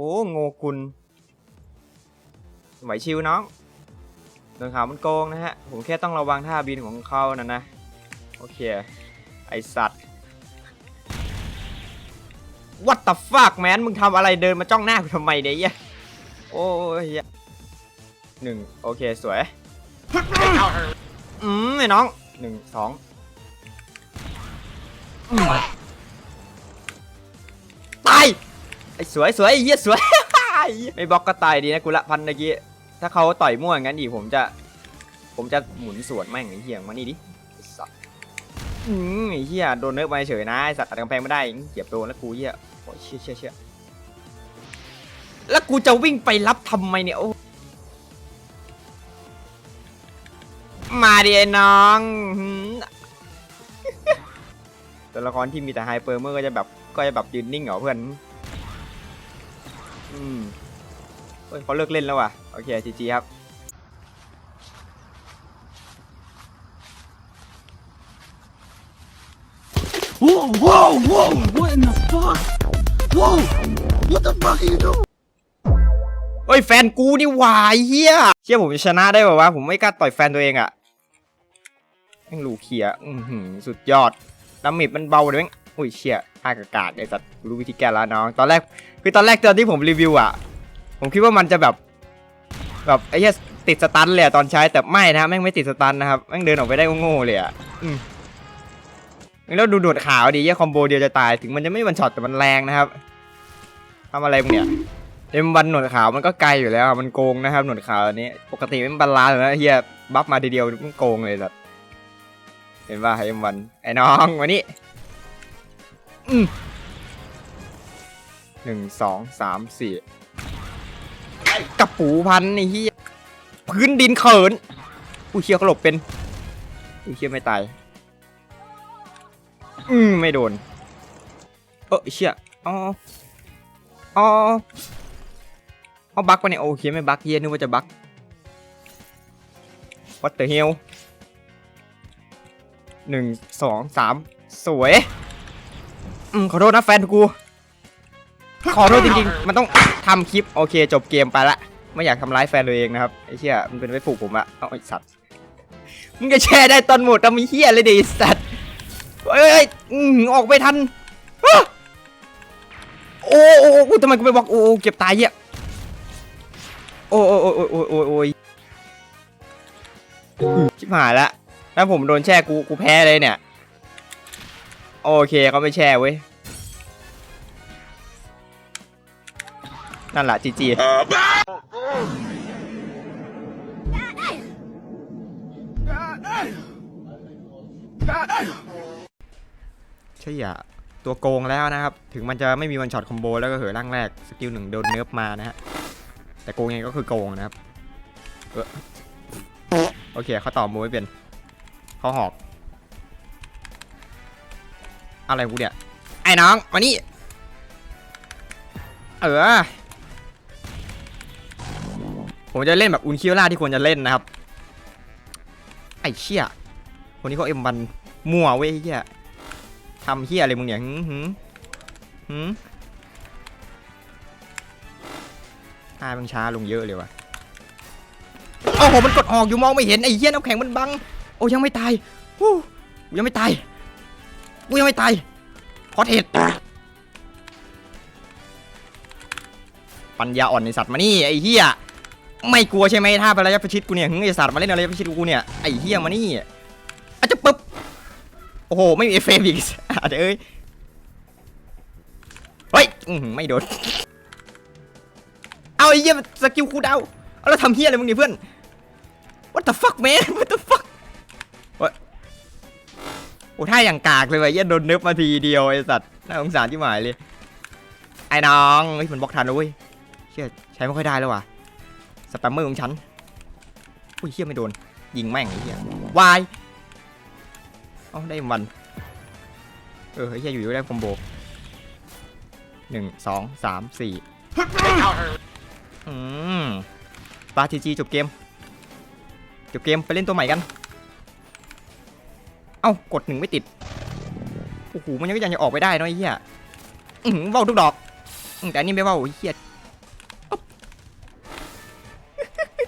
โอ้โงกุลไหวชิวน้องโดนขาวมันโกงนะฮะ ผมแค่ต้องระวังท่าบินของเขานะนะ โอเค ไอสัตว์ What the fuck man มึงทำอะไรเดินมาจ้องหน้ากูทำไมเนี่ยโอ้ยหนึ่งโอเคสวยอืมไอ้น้องหนึ่งสองตาย ไอ้สวยสวยไอ้เหี้ยสวยไม่บล็อกก็ตายดีนะกูละพันเมื่อกี้ถ้าเขาต่อยมั่วอย่างนั้นอีกผมจะ ผมจะหมุนสวนแม่งไอ้เหี้ยมานี่ดิไอ้สัตว์อืมไอ้เหี้ยโดนเนิร์ฟมาเฉยนะไอ้สัตว์อัดกำแพงไม่ได้เจ็บโดนแล้วกูเหี้ยโอ้ยเชี่ยเชี่ยเชี่ยแล้วกูจะวิ่งไปรับทำไมเนี่ยโอ้มาดิไอ้น้องหืมตัวละครที่มีแต่ไฮเปอร์เมอร์ก็จะแบบก็จะแบบยืนนิ่งเหรอเพื่อน อืมเฮ้ยเขาเลิกเล่นแล้วว่ะ โอเคจีจีครับ Whoa, whoa, whoa! What in the fuck? Whoa! What the fuck are you doing? เฮ้ยแฟนกูนี่หวายเฮียเชื่อผมจะชนะได้ป่าวะผมไม่กล้าต่อยแฟนตัวเองอะแม่งลูกเขียอือหือสุดยอดดาเมจมันเบาเลยแม่ง อุ้ยเชี่ยท่ากากาดไอ้สัตว์รู้วิธีแก้แล้วน้อง ตอนแรกคือตอนแรกตอนที่ผมรีวิวอะผมคิดว่ามันจะแบบ แบบไอ้เหี้ยติดสตันเลยอะตอนใช้แต่ไม่นะแม่งไม่ติดสตันนะครับแม่งเดินออกไปได้โง่ๆเลยอะอืมแล้วดูหนวดขาวดีเหี้ยคอมโบเดียวจะตายถึงมันจะไม่วันช็อตแต่มันแรงนะครับทำอะไรมึงเนี่ยเอ็มวันหนวดขาวมันก็ไกลอยู่แล้วมันโกงนะครับหนวดขาวอันนี้ปกติมันบาลานซ์อยู่แล้วเฮียบัฟมาทีเดียวมันโกงเลยสัตเห็นป่ะเอ็มวันไอ้น้องมานี่อืม หนึ่งสองสามสี่กระปูพันไอ้เฮียพื้นดินเขินอุ้ยเชียเขาหลบเป็นอุ้ยเชียไม่ตาย อืมไม่โดน เออเชี่ยอ๋ออ๋อเขาบักปะเนี่ยโอเคไม่บักเฮียนึกว่าจะบัก What the hell หนึ่งสองสามสวย อืมขอโทษนะแฟนกู ขอโทษจริงๆ มันต้องทำคลิปโอเค จบเกมไปละ ไม่อยากทำร้ายแฟนตัวเองนะครับไอ้เชี่ยมันเป็นไว้ผูกผมอะเอาไอ้สัตว์ มึงจะแชร์ได้ตอนหมดทำไมเฮียเลยดิไอ้สัตว์เอ้ยเอ้ยอืมออกไปทันอ้าโอ้โอ้โอ้ทำไมกูไปบอกโอ้โอ้เก็บตายเหี้ยโอ้ยโอ้ยโอ้ยโอ้ยโอ้ยโอ้ยชิบหายละถ้าผมโดนแช่กูกูแพ้เลยเนี่ย โอเคเขาไม่แช่เว้ย นั่นแหละจีจีใช่อะตัวโกงแล้วนะครับ ถึงมันจะไม่มีวันช็อตคอมโบแล้วก็เหอร่างแรก สกิลหนึ่งโดนเนิร์ฟมานะฮะ แต่โกงยังไงก็คือโกงนะครับ เออโอเคเขาต่อมูไม่เป็นเขาหอก อะไรกูเนี่ยไอ้น้องมานี่เออผมจะเล่นแบบอุนเคียวล่าที่ควรจะเล่นนะครับ ไอ้เชี่ยคนนี้เขาเอ็มบันมั่วเว้ยไอ้เฮียทำเฮียอะไรมึงเนี่ยหืมหืมหืมท่ามันช้าลงเยอะเลยว่ะโอ้โหมันกดออกอยู่มองไม่เห็นไอ้เหี้ยน้ำแข็งมันบัง โอ้ยังไม่ตายฮู้ยังไม่ตาย กูยังไม่ตายพอเทดปัญญาอ่อนในสัตว์มานี่ไอ้เหี้ยไม่กลัวใช่ไหมท่าไประยะประชิดกูเนี่ยหึไอ้สัตว์มาเล่นอะไรประชิดกูเนี่ยไอ้เหี้ยมานี่อาจจะปึ๊บโอ้โหไม่มีเอฟเฟกต์อีกอาจจะเอ้ยเฮ้ยไม่โดนเอาไอ้เหี้ยสกิลคูดาวแล้วทำเหี้ยอะไรมึงเนี่ยเพื่อน what the fuck man what the fuck โอ้ท่าอย่างกากเลยว่ะเหี้ยโดนนิร์ฟมาทีเดียวไอสัตว์น่าสงสารที่หมายเลย ไอ้น้องเฮ้ยมันบล็อกทันแล้วเว้ยเชี่ยใช้ไม่ค่อยได้แล้วว่ะสแปมเมอร์ของฉันอุ้ยเชี่ยไม่โดน ยิงแม่งไอ้เหี้ยวายเอาได้มันเออไอ้เหี้ยอยู่ๆได้คอมโบหนึ่งสองสามสี่อืมปาทีจีจบเกมจบเกมไปเล่นตัวใหม่กัน เอากดหนึ่งไม่ติด โอ้โห มันยังก็ยังจะออกไปได้น้อยเหี้ยอืมว่าวทุกดอกแต่นี่ไม่ว่าวไเหี้ยอ๊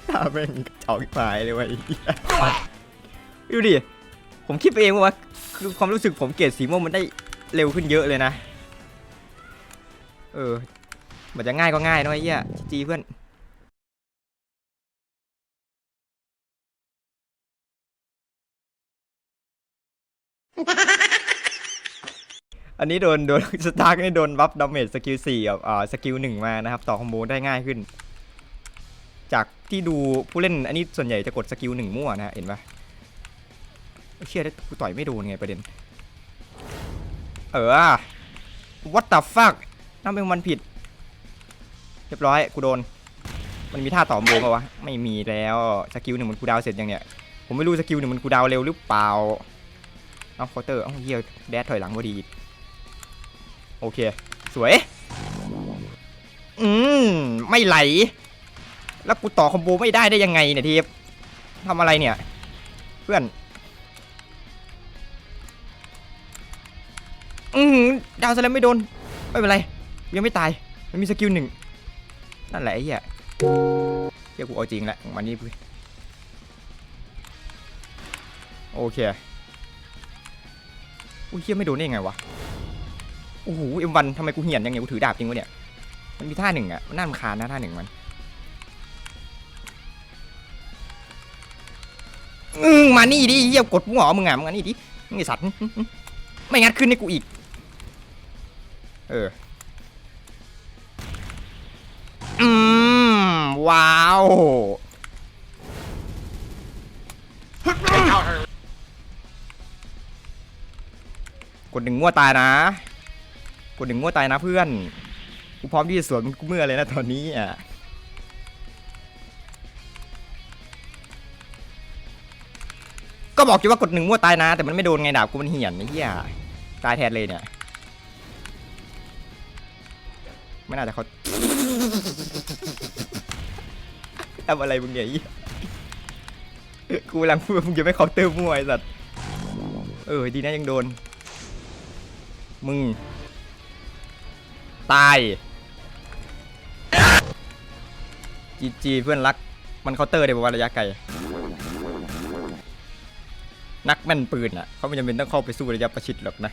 ตาแม่งจอกชิายเลยวะไอ้เหี้ยดูดิ ผมคิดไปเองว่า คือความรู้สึกผมเกลียดสีม่วงมันได้เร็วขึ้นเยอะเลยนะ เออ มันจะง่ายก็ง่ายน้อยเหี้ยจีเพื่อน อันนี้โดนโดนสตาร์กนี่โดนบัฟดาเมจสกิลสี่กับอ่าสกิลหนึ่งมานะครับ ต่อคอมโบได้ง่ายขึ้น จากที่ดูผู้เล่นอันนี้ส่วนใหญ่จะกดสกิลหนึ่งมั่วนะฮะเห็นปะเชี่ยได้กูต่อยไม่โดนไงประเด็น เออ what the fuck นั่นเป็นมันผิด เรียบร้อย กูโดน มันมีท่าต่อมโบปะวะ ไม่มีแล้ว สกิลหนึ่งมันกูดาวเสร็จยังเนี่ย ผมไม่รู้สกิลหนึ่งมันกูดาวเร็วหรือเปล่า เอาเคเตอร์เอาเฮียแดดถอยหลังพอดี โอเค สวย อืม ไม่ไหล แล้วกูต่อคอมโบไม่ได้ได้ยังไงเนี่ยทีฟทำอะไรเนี่ย เพื่อน อืมดาวสแลมไม่โดน ไม่เป็นไร ยังไม่ตาย มันมีสกิลหนึ่ง นั่นแหละไอ้เหี้ยเหี้ยกูเอาจริงแหละมานี่พี่โอเค อุ้ยเฮียไม่โดนได้ยังไงวะโอ้โหเอ็มวันทำไมกูเหียนยังไงกูถือดาบจริงวะเนี่ยมันมีท่าหนึ่งอะมันน่ารำคาญนะท่าหนึ่งมันอืมมานี่ดิเฮียกดหัวมึงอะมึงอะนี่ดิมึงไอสัตว์ไม่งัดขึ้นให้กูอีก เอออืมว้าว กดหนึ่งงัวตายนะ กดหนึ่งงัวตายนะเพื่อน กูพร้อมที่จะสวนมึงกูเมื่อเลยนะตอนนี้อะก็บอกอยู่ว่ากดหนึ่งมั่วตายนะ แต่มันไม่โดนไงดาบกูมันเหี่ยนไอ้เหี้ยตายแทนเลยเนี่ย ไม่น่าจะเขาทำอะไรมึงเนี่ยไอ้เหี้ยกูกำลังพูดว่ามึงจะไม่เคาน์เตอร์มั่วไอ้สัตว์เออดีนะยังโดน มึง ตายจีจีเพื่อนรัก มันเคาน์เตอร์ได้บอกว่าระยะไกล นักแม่นปืนอะ เขาไม่จำเป็นต้องเข้าไปสู้ระยะประชิดหรอกนะ